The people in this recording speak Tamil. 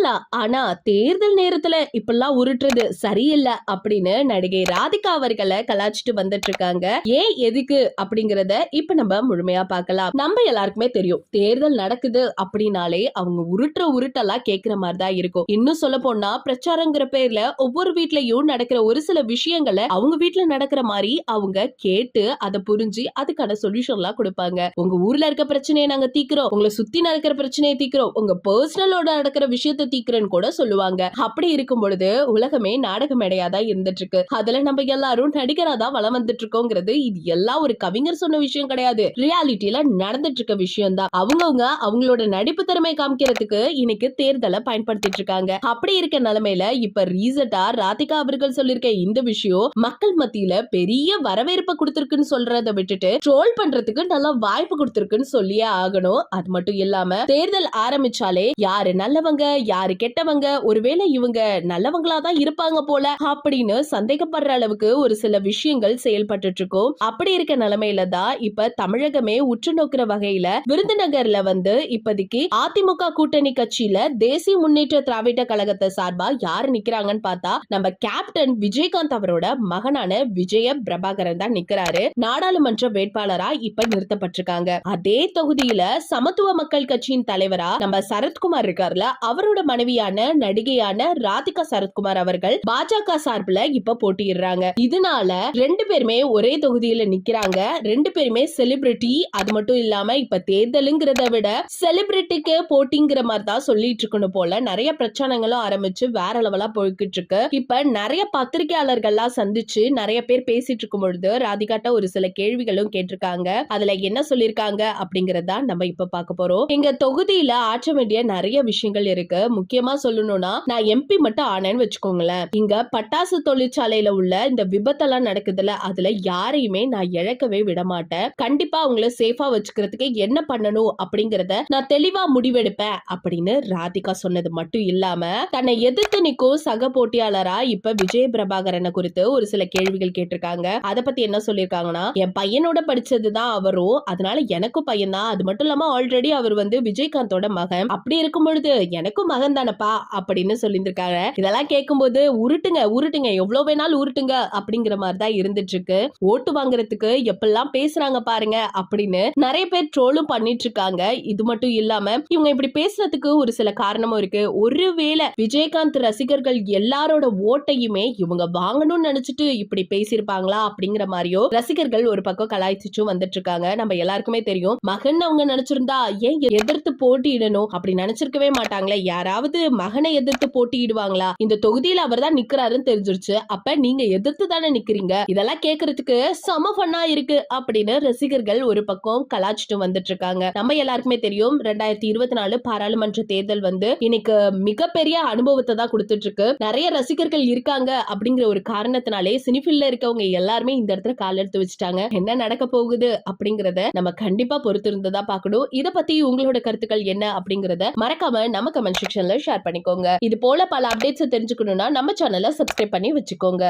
உருட்டலாம் ஆனா தேர்தல் நேரத்துல இப்பெல்லாம் உருட்டுறது சரியில்லை அப்படின்னு நடிகை ராதிகா அவர்களை கலாச்சிட்டு வந்துட்டு இருக்காங்க ஏன் எதுக்கு அப்படிங்கறத இப்ப நம்ம முழுமையா பார்க்கலாம். நம்ம எல்லாருக்குமே தெரியும். தேர்தல் நடக்குது அப்படின்னாலே அவங்க உருட்டுற உருட்டெல்லாம் கேக்குற மாதிரி தான் இருக்கும். இன்னும் சொல்ல போனா பிரச்சாரங்கிற பேர்ல ஒவ்வொரு வீட்லயும் நடக்கிற ஒரு சில விஷயங்களை அவங்க வீட்டுல நடக்கிற மாதிரி அவங்க கேட்டு அதை புரிஞ்சு அதுக்கான சொல்யூஷன் எல்லாம் கொடுப்பாங்க. உங்க ஊர்ல இருக்க பிரச்சனையை நாங்க தீக்கிறோம் உங்களை சுத்தி நடக்கிற பிரச்சனையை தீக்கிறோம் உங்க பர்சனலோட நடக்கிற விஷயத்தை தீக்கிறேன்னு கூட சொல்லுவாங்க. அப்படி இருக்கும் பொழுது உலகமே நாடக மேடையா தான் இருந்துட்டு இருக்கு அதுல நம்ம எல்லாரும் நடிகரா தான் வளம் வந்துட்டு இருக்கோங்கிறது இது எல்லாம் ஒரு கவிஞர் சொன்ன விஷயம் கிடையாது. ரியாலிட்டியில நடந்துட்டு இருக்க விஷயம் தான் அவங்கவுங்க அவங்களோட நடிப்பு திறமை காமிக்கிறதுக்கு இன்னைக்கு தேர்தலை பயன்படுத்திட்டு இருக்காங்க அப்படி இருக்க நிலைமையில இப்ப ரீசெண்டா ராதிகா அவர்கள் சொல்லிருக்க இந்த விஷயம் மக்கள் மத்தியில பெரிய வரவேற்பை கொடுத்திருக்குன்னு சொல்றதை விட்டுட்டு ட்ரோல் பண்றதுக்கு நல்லா வாய்ப்பு கொடுத்திருக்குன்னு சொல்லியே ஆகணும். அது மட்டும் இல்லாம தேர்தல் ஆரம்பிச்சாலே யாரு நல்லவங்க யார் கெட்டவங்க? ஒருவேளை இவங்க நல்லவங்களா தான் இருப்பாங்க போல அப்படின்னு சந்தேகப்படுற அளவுக்கு ஒரு சில விஷயங்கள் செயல்பட்டு இருக்கும் அப்படி இருக்க நிலைமையில தான் இப்ப தமிழகமே உற்று நோக்குற வகையில விருதுநகர்ல வந்து இப்போதைக்கு அதிமுக கூட்டணி கட்சியில தேசிய முன்னேற்ற திராவிட கழகத்தை சார்பா யாரு நிக்கிறாங்கன்னு பார்த்தா நம்ம கேப்டன் விஜயகாந்த் அவரோட மகனான விஜய பிரபாகரன் தான் நிக்கிறாரு. நாடாளுமன்ற வேட்பாளரா இப்ப நிறுத்தப்பட்டிருக்காங்க. அதே தொகுதியில சமத்துவ மக்கள் கட்சியின் தலைவரா நம்ம சரத்குமார் இருக்காருல அவரோட மனைவியான நடிகையான ராதிகா சரத்குமார் அவர்கள் பாஜக சார்பில் இப்ப போட்டியிடுறாங்க. இதனால ரெண்டு பேருமே ஒரே தொகுதியில நிக்கிறாங்க. ரெண்டு பேருமே செலிபிரிட்டி அது மட்டும் இல்லாம இப்ப தேர்தலுங்கிறத விட செலிபிரிட்டிக்கு போட்டிங்கிற மாதிரி தான் சொல்லிட்டு இருக்கணும் போல. நிறைய பிரச்சனைகளும் ஆரம்பிச்சு வேற லெவலா போய்கிட்டு இருக்கு. இப்ப நிறைய பத்திரிகையாளர்கள்லாம் சந்திச்சு நிறைய பேர் பேசிட்டு இருக்கும் பொழுது ராதிகாட்ட ஒரு சில கேள்விகளும் கேட்டிருக்காங்க. அதுல என்ன சொல்லியிருக்காங்க அப்படிங்கறத நம்ம இப்ப பார்க்க போறோம். எங்க தொகுதியில ஆற்ற வேண்டிய நிறைய விஷயங்கள் இருக்கு. முக்கியமா சொல்லணும்னா நான் எம்பி மட்டும் ஆனேன்னு வச்சுக்கோங்களேன். இங்க பட்டாசு தொழிற்சாலையில உள்ள இந்த விபத்தெல்லாம் நடக்குதுல அதுல யாரையுமே நான் இழக்கவே விட மாட்டேன் கண்டிப்பா அவங்கள சேஃபா வச்சுக்கிறதுக்கு என்ன பண்ணணும் அப்படிங்கறத நான் தெளிவா முடிவெடுப்பேன் அப்படின்னு ராதிகா சொன்னது மட்டும் இல்லாம தன்னை எதிர்த்து நிற்கும் சக போட்டியாளரா இப்ப விஜய பிரபாகரனை குறித்து ஒரு சில கேள்விகள் கேட்டிருக்காங்க. அத பத்தி என்ன சொல்லிருக்காங்கன்னா என் பையனோட படிச்சதுதான் அவரும் அதனால எனக்கும் பையன் தான் அது மட்டும் இல்லாம ஆல்ரெடி அவர் வந்து விஜயகாந்தோட மகன். அப்படி இருக்கும் பொழுது எனக்கும் மகன் தானப்பா அப்படின்னு சொல்லியிருக்காங்க இதெல்லாம் கேட்கும்போது உருட்டுங்க உருட்டுங்க எவ்வளவு வேணாலும் உருட்டுங்க அப்படிங்கிற மாதிரி தான் இருந்துட்டு இருக்கு ஓட்டு வாங்குறதுக்கு எப்பெல்லாம் பேசுறாங்க பாருங்க அப்படின்னு நிறைய பேர் ட்ரோலும் பண்ணிட்டு இருக்காங்க இது மட்டும் இல்லாம இவங்க இப்படி பேசுறதுக்கு ஒரு சில காரணமும் இருக்கு. ஒருவேளை விஜயகாந்த் ரசிகர்கள் எல்லாரோட ஓட்டையுமே இவங்க வாங்கணும்னு நினைச்சிட்டு இப்படி பேசியிருப்பாங்களா அப்படிங்கிற மாதிரியோ ரசிகர்கள் ஒரு பக்கம் கலாய்ச்சிச்சும் வந்துட்டு இருக்காங்க நம்ம எல்லாருக்குமே தெரியும். மகன் அவங்க நினைச்சிருந்தா ஏன் எதிர்த்து போட்டியிடணும் அப்படி நினைச்சிருக்கவே மாட்டாங்களே. யாராவது மகனை எதிர்த்து போட்டியிடுவாங்களா? இந்த தொகுதியில அவர் தான் நிக்கிறாருன்னு தெரிஞ்சிருச்சு. அப்ப நீங்க எதிர்த்து தானே நிக்கிறீங்க? இதெல்லாம் கேக்குறதுக்கு சம ஃபன்னா இருக்கு அப்படின்னு ரசிகர்கள் ஒரு பக்கம் கலாச்சிட்டு வந்துட்டு இருக்காங்க நம்ம எல்லாருக்குமே தெரியும் ரெண்டாயிரத்தி இருபத்தி நாலு பாராளுமன்ற தேர்தல் வந்து இன்னைக்கு மிகப்பெரிய அனுபவத்தை தான் கொடுத்துட்டு இருக்கு நிறைய ரசிகர்கள் இருக்காங்க அப்படிங்கிற ஒரு காரணத்தினாலே சினிஃபில்ல இருக்கவங்க எல்லாருமே இந்த இடத்துல கால் எடுத்து வச்சுட்டாங்க. என்ன நடக்க போகுது அப்படிங்கறத நம்ம கண்டிப்பா பொறுத்து இருந்ததா பார்க்கணும். இதை பத்தி உங்களோட கருத்துக்கள் என்ன அப்படிங்கறத மறக்காம நம்ம கமெண்ட் செக்ஷன்ல ஷேர் பண்ணிக்கோங்க. இது போல பல அப்டேட்ஸ் தெரிஞ்சுக்கணும்னா நம்ம சேனலை சப்ஸ்கிரைப் பண்ணி வச்சுக்கோங்க.